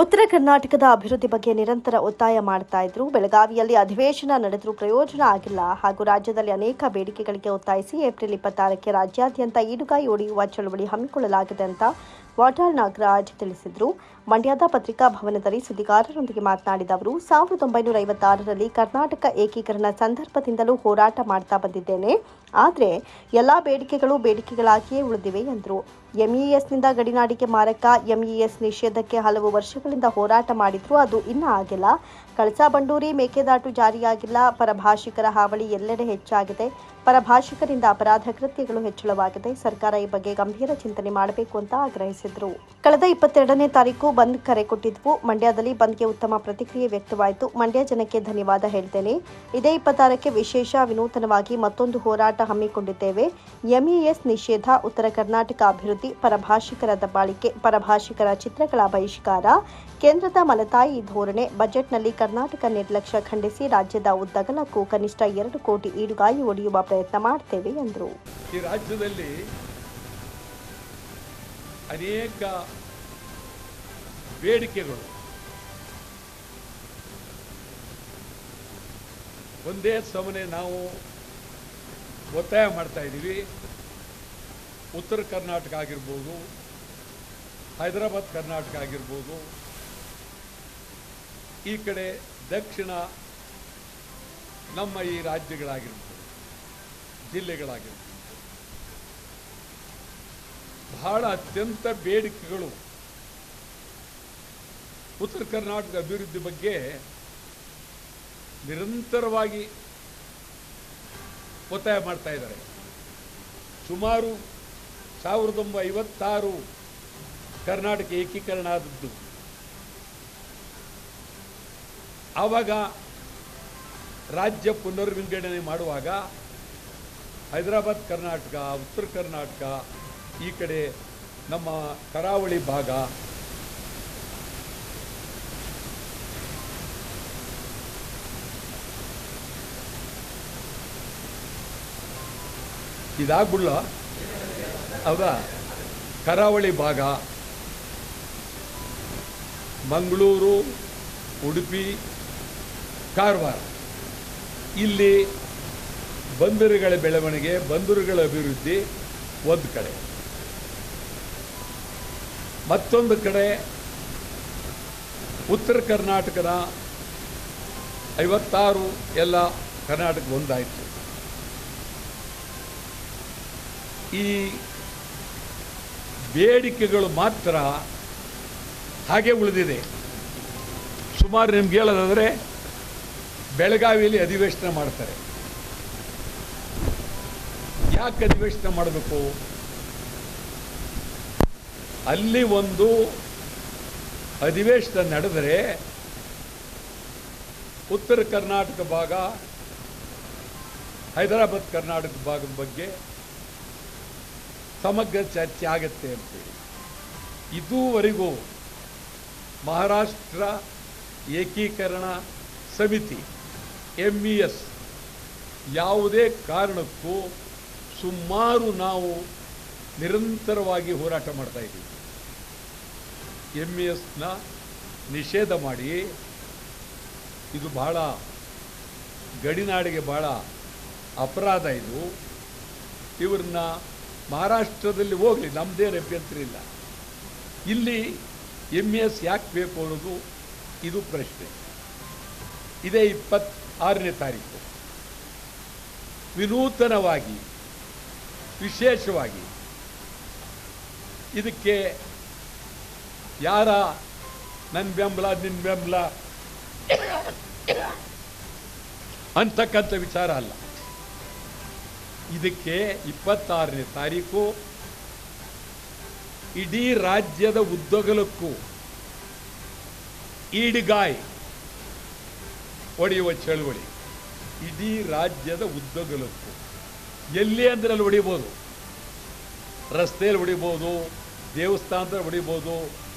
ಉತ್ತರ ಕರ್ನಾಟಕದ ಅಭಿವೃದ್ಧಿ ಬಗ್ಗೆ ನಿರಂತರ ಒತ್ತಾಯ ಮಾಡ್ತಾ ಇದ್ರು. ಬೆಳಗಾವಿಯಲ್ಲಿ ಅಧಿವೇಶನ ನಡೆದರೂ ಪ್ರಯೋಜನ ಆಗಿಲ್ಲ. ಹಾಗೂ ರಾಜ್ಯದಲ್ಲಿ ಅನೇಕ ಬೇಡಿಕೆಗಳಿಗೆ ಒತ್ತಾಯಿಸಿ ಏಪ್ರಿಲ್ ಇಪ್ಪತ್ತಾರಕ್ಕೆ ರಾಜ್ಯಾದ್ಯಂತ ಈಡುಗಾಯಿ ಒಡೆಯುವ ಚಳವಳಿ ಹಮ್ಮಿಕೊಳ್ಳಲಾಗಿದೆ ಅಂತ ವಾಟಾಳ್ ನಾಗರಾಜ್ ತಿಳಿಸಿದರು. ಮಂಡ್ಯದ ಪತ್ರಿಕಾ ಭವನದಲ್ಲಿ ಸುದ್ದಿಗಾರರೊಂದಿಗೆ ಮಾತನಾಡಿದ ಅವರು, ಸಾವಿರದ ಒಂಬೈನೂರ ಐವತ್ತಾರರಲ್ಲಿ ಕರ್ನಾಟಕ ಏಕೀಕರಣ ಸಂದರ್ಭದಿಂದಲೂ ಹೋರಾಟ ಮಾಡ್ತಾ ಬಂದಿದ್ದೇನೆ. ಆದರೆ ಎಲ್ಲ ಬೇಡಿಕೆಗಳು ಬೇಡಿಕೆಗಳಾಗಿಯೇ ಉಳಿದಿವೆ ಎಂದರು. ಎಂಇಎಸ್ನಿಂದ ಗಡಿನಾಡಿಗೆ ಮಾರಕ ಎಂಇಎಸ್ ನಿಷೇಧಕ್ಕೆ ಹಲವು ವರ್ಷಗಳಿಂದ ಹೋರಾಟ ಮಾಡಿದ್ರು, ಅದು ಇನ್ನೂ ಆಗಿಲ್ಲ. ಕಳಸಾ ಬಂಡೂರಿ ಮೇಕೆದಾಟು ಜಾರಿಯಾಗಿಲ್ಲ. ಪರಭಾಷಿಕರ ಹಾವಳಿ ಎಲ್ಲೆಡೆ ಹೆಚ್ಚಾಗಿದೆ. ಪರಭಾಷಿಕರಿಂದ ಅಪರಾಧ ಕೃತ್ಯಗಳು ಹೆಚ್ಚಳವಾಗಿದೆ. ಸರ್ಕಾರ ಈ ಬಗ್ಗೆ ಗಂಭೀರ ಚಿಂತನೆ ಮಾಡಬೇಕು ಅಂತ ಆಗ್ರಹಿಸಿದರು. ಕಳೆದ ಇಪ್ಪತ್ತೆರಡನೇ ತಾರೀಕು ಬಂದ್ ಕರೆ ಕೊಟ್ಟಿದ್ವು. ಮಂಡ್ಯದಲ್ಲಿ ಬಂದ್ಗೆ ಉತ್ತಮ ಪ್ರತಿಕ್ರಿಯೆ ವ್ಯಕ್ತವಾಯಿತು. ಮಂಡ್ಯ ಜನಕ್ಕೆ ಧನ್ಯವಾದ ಹೇಳ್ತೇನೆ. ಇದೇ ಇಪ್ಪತ್ತಾರಕ್ಕೆ ವಿಶೇಷ ವಿನೂತನವಾಗಿ ಮತ್ತೊಂದು ಹೋರಾಟ ಹಮ್ಮಿಕೊಂಡಿದ್ದೇವೆ. ಎಂಇಎಸ್ ನಿಷೇಧ, ಉತ್ತರ ಕರ್ನಾಟಕ ಅಭಿವೃದ್ಧಿ, ಪರಭಾಷಿಕರ ದಬ್ಬಾಳಿಕೆ, ಪರಭಾಷಿಕರ ಚಿತ್ರಗಳ ಬಹಿಷ್ಕಾರ, ಕೇಂದ್ರದ ಮಲತಾಯಿ ಧೋರಣೆ, ಬಜೆಟ್ನಲ್ಲಿ ಕರ್ನಾಟಕ ನಿರ್ಲಕ್ಷ್ಯ ಖಂಡಿಸಿ ರಾಜ್ಯದ ಉದ್ದಗಲಕ್ಕೂ ಕನಿಷ್ಠ ಎರಡು ಕೋಟಿ ಈಡುಗಾಯಿ ಒಡೆಯುವ ಪ್ರಯತ್ನ ಮಾಡ್ತೇವೆ, ಎಂದರು. ಈ ರಾಜ್ಯದಲ್ಲಿ ಅನೇಕ ಬೇಡಿಕೆಗಳು. ಒಂದೇ ಸಮನೆ ನಾವು ಒತ್ತಾಯ ಮಾಡ್ತಾ ಇದ್ದೀವಿ. ಉತ್ತರ ಕರ್ನಾಟಕ ಆಗಿರ್ಬೋದು, ಹೈದರಾಬಾದ್ ಕರ್ನಾಟಕ ಆಗಿರ್ಬೋದು ಈ ಕಡೆ ದಕ್ಷಿಣ ನಮ್ಮ ಈ ರಾಜ್ಯಗಳಾಗಿರ್ಬೋದು, ಜಿಲ್ಲೆಗಳಾಗಿರ್ಬೋದು. ಬಹಳ ಅತ್ಯಂತ ಬೇಡಿಕೆಗಳು ಉತ್ತರ ಕರ್ನಾಟಕ ಅಭಿವೃದ್ಧಿ ಬಗ್ಗೆ ನಿರಂತರವಾಗಿ ಒತ್ತಾಯ ಮಾಡ್ತಾ ಇದ್ದಾರೆ. ಸುಮಾರು ಸಾವಿರದ ಒಂಬೈವತ್ತಾರು ಕರ್ನಾಟಕ ಏಕೀಕರಣ ಆದದ್ದು. ಆವಾಗ ರಾಜ್ಯ ಪುನರ್ವಿಂಗಡಣೆ ಮಾಡುವಾಗ ಹೈದರಾಬಾದ್ ಕರ್ನಾಟಕ, ಉತ್ತರ ಕರ್ನಾಟಕ, ಈ ಕಡೆ ನಮ್ಮ ಕರಾವಳಿ ಭಾಗ ಇದಾಗ್ಬಿಡ್ಲ. ಹೌದಾ? ಕರಾವಳಿ ಭಾಗ. ಮಂಗಳೂರು, ಉಡುಪಿ ಕಾರವಾರ. ಇಲ್ಲಿ ಬಂದರುಗಳ ಬೆಳವಣಿಗೆ, ಬಂದರುಗಳ ಅಭಿವೃದ್ಧಿ ಒಂದು ಕಡೆ. ಮತ್ತೊಂದು ಕಡೆ ಉತ್ತರ ಕರ್ನಾಟಕದ ಐವತ್ತಾರು ಎಲ್ಲ ಕರ್ನಾಟಕ ಒಂದಾಯಿತು. ಈ ಬೇಡಿಕೆಗಳು ಮಾತ್ರ ಹಾಗೆ ಉಳಿದಿದೆ. ಸುಮಾರು ನಿಮ್ಗೆ ಹೇಳೋದಾದರೆ ಬೆಳಗಾವಿಯಲ್ಲಿ ಅಧಿವೇಶನ ಮಾಡ್ತಾರೆ. ಯಾಕೆ ಅಧಿವೇಶನ ಮಾಡಬೇಕು? ಅಲ್ಲಿ ಒಂದು ಅಧಿವೇಶನ ನಡೆದರೆ ಉತ್ತರ ಕರ್ನಾಟಕ ಭಾಗ, ಹೈದರಾಬಾದ್ ಕರ್ನಾಟಕ ಭಾಗದ ಬಗ್ಗೆ ಸಮಗ್ರ ಚರ್ಚೆ ಆಗತ್ತೆ ಅಂತೇಳಿ. ಇದುವರೆಗೂ ಮಹಾರಾಷ್ಟ್ರ ಏಕೀಕರಣ ಸಮಿತಿ ಎಂ ಇ ಎಸ್ ಯಾವುದೇ ಕಾರಣಕ್ಕೂ ಸುಮಾರು ನಾವು ನಿರಂತರವಾಗಿ ಹೋರಾಟ ಮಾಡ್ತಾ ಇದ್ದೀವಿ. ಎಂ ಇ ಎಸ್ನ ನಿಷೇಧ ಮಾಡಿ ಇದು ಬಹಳ ಗಡಿನಾಡಿಗೆ ಬಹಳ ಅಪರಾಧ ಇದು. ಇವ್ರನ್ನ ಮಹಾರಾಷ್ಟ್ರದಲ್ಲಿ ಹೋಗಲಿ ನಮ್ಮದೇನು ಅಭ್ಯಂತರ ಇಲ್ಲ. ಇಲ್ಲಿ ಎಂ ಎಸ್ ಯಾಕೆ ಬೇಕು ಅನ್ನೋದು ಇದು ಪ್ರಶ್ನೆ. ಇದೇ ಇಪ್ಪತ್ತಾರನೇ ತಾರೀಕು. ವಿನೂತನವಾಗಿ, ವಿಶೇಷವಾಗಿ ಇದಕ್ಕೆ ಯಾರ ನನ್ನ ಬೆಂಬಲ ನಿನ್ನ ಬೆಂಬಲ ಅಂತಕ್ಕಂಥ ವಿಚಾರ ಅಲ್ಲ. ಇದಕ್ಕೆ ಇಪ್ಪತ್ತಾರನೇ ತಾರೀಕು ಇಡೀ ರಾಜ್ಯದ ಉದ್ದಗಲಕ್ಕೂ ಈಡಿಗಾಯಿ ಹೊಡೆಯುವ ಚಳುವಳಿ. ಇಡೀ ರಾಜ್ಯದ ಉದ್ದಗಲಕ್ಕೂ. ಎಲ್ಲಿ ಅಂದ್ರೆ ಅಲ್ಲಿ ಹೊಡಿಬೋದು ರಸ್ತೆಯಲ್ಲಿ ಹೊಡಿಬೋದು ದೇವಸ್ಥಾನದಲ್ಲಿ ಹೊಡಿಬೋದು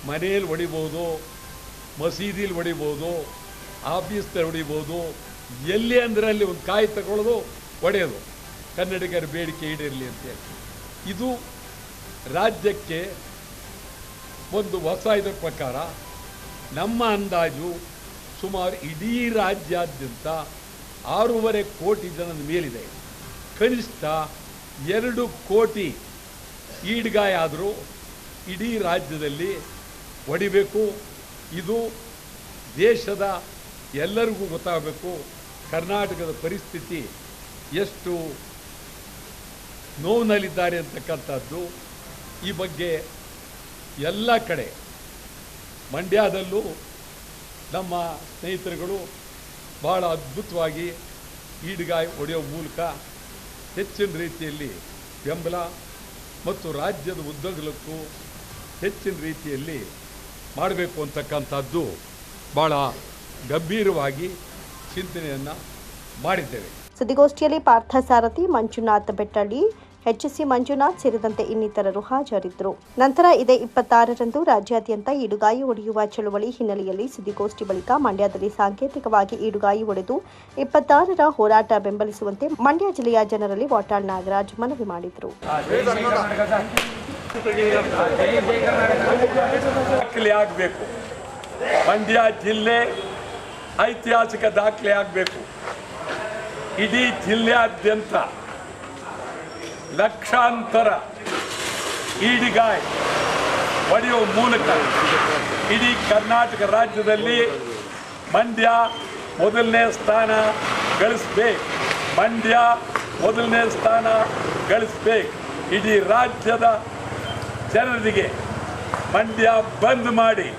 ಮನೆಯಲ್ಲಿ ಹೊಡಿಬೋದು ಮಸೀದಿಲಿ ಹೊಡಿಬೋದು ಆಫೀಸ್ದಲ್ಲಿ ಹೊಡಿಬೋದು ಎಲ್ಲಿ ಅಂದ್ರೆ ಅಲ್ಲಿ ಒಂದು ಕಾಯಿ ತಗೊಳ್ಳೋದು ಹೊಡೆಯೋದು ಕನ್ನಡಿಗರ ಬೇಡಿಕೆ ಈಡೇರಲಿ ಅಂತೇಳಿ ಇದು ರಾಜ್ಯಕ್ಕೆ ಒಂದು ಹೊಸ ಇದರ ಪ್ರಕಾರ ನಮ್ಮ ಅಂದಾಜು ಸುಮಾರು ಇಡೀ ರಾಜ್ಯಾದ್ಯಂತ ಆರೂವರೆ ಕೋಟಿ ಜನದ ಮೇಲಿದೆ. ಕನಿಷ್ಠ ಎರಡು ಕೋಟಿ ಈಡ್ಗಾಯ ಆದರೂ ಇಡೀ ರಾಜ್ಯದಲ್ಲಿ ಹೊಡಿಬೇಕು. ಇದು ದೇಶದ ಎಲ್ಲರಿಗೂ ಗೊತ್ತಾಗಬೇಕು. ಕರ್ನಾಟಕದ ಪರಿಸ್ಥಿತಿ ಎಷ್ಟು ನೋವಿನಲ್ಲಿದ್ದಾರೆ ಅಂತಕ್ಕಂಥದ್ದು. ಈ ಬಗ್ಗೆ ಎಲ್ಲ ಕಡೆ ಮಂಡ್ಯದಲ್ಲೂ ನಮ್ಮ ಸ್ನೇಹಿತರುಗಳು ಬಹಳ ಅದ್ಭುತವಾಗಿ ಈಡ್ಗಾಯಿ ಹೊಡೆಯೋ ಮೂಲಕ ಹೆಚ್ಚಿನ ರೀತಿಯಲ್ಲಿ ಬೆಂಬಲ ಮತ್ತು ರಾಜ್ಯದ ಉದ್ದಗಲಕ್ಕೂ ಹೆಚ್ಚಿನ ರೀತಿಯಲ್ಲಿ ಮಾಡಬೇಕು ಅಂತಕ್ಕಂಥದ್ದು ಭಾಳ ಗಂಭೀರವಾಗಿ ಚಿಂತನೆಯನ್ನು ಮಾಡಿದ್ದೇವೆ. ಸುದ್ದಿಗೋಷ್ಠಿಯಲ್ಲಿ ಪಾರ್ಥಸಾರಥಿ ಮಂಜುನಾಥ್ ಬೆಟ್ಟಳ್ಳಿ ಎಚ್ಎಸ್ಸಿ ಮಂಜುನಾಥ್ ಸೇರಿದಂತೆ ಇನ್ನಿತರರು ಹಾಜರಿದ್ದರು. ನಂತರ ಇದೇ ಇಪ್ಪತ್ತಾರರಂದು ರಾಜ್ಯಾದ್ಯಂತ ಈಡುಗಾಯಿ ಒಡೆಯುವ ಚಳುವಳಿ ಹಿನ್ನೆಲೆಯಲ್ಲಿ ಸುದ್ದಿಗೋಷ್ಠಿ ಬಳಿಕ ಮಂಡ್ಯದಲ್ಲಿ ಸಾಂಕೇತಿಕವಾಗಿ ಈಡುಗಾಯಿ ಒಡೆದು ಇಪ್ಪತ್ತಾರರ ಹೋರಾಟ ಬೆಂಬಲಿಸುವಂತೆ ಮಂಡ್ಯ ಜಿಲ್ಲೆಯ ಜನರಲ್ಲಿ ವಾಟಾಳ್ ನಾಗರಾಜ್ ಮನವಿ ಮಾಡಿದರು. ಮಂಡ್ಯ ಜಿಲ್ಲೆ ಐತಿಹಾಸಿಕ ದಾಖಲೆ ಆಗಬೇಕು. ಇಡೀ ಜಿಲ್ಲೆಯಾದ್ಯಂತ ಲಕ್ಷಾಂತರ ಈಡಿಗಾಯ್ ಹೊಡೆಯುವ ಮೂಲಕ ಇಡೀ ಕರ್ನಾಟಕ ರಾಜ್ಯದಲ್ಲಿ ಮಂಡ್ಯ ಮೊದಲನೇ ಸ್ಥಾನ ಗಳಿಸ್ಬೇಕು. ಮಂಡ್ಯ ಮೊದಲನೇ ಸ್ಥಾನ ಗಳಿಸ್ಬೇಕು. ಇಡೀ ರಾಜ್ಯದ ಜನರಿಗೆ ಮಂಡ್ಯ ಬಂದ್ ಮಾಡಿ.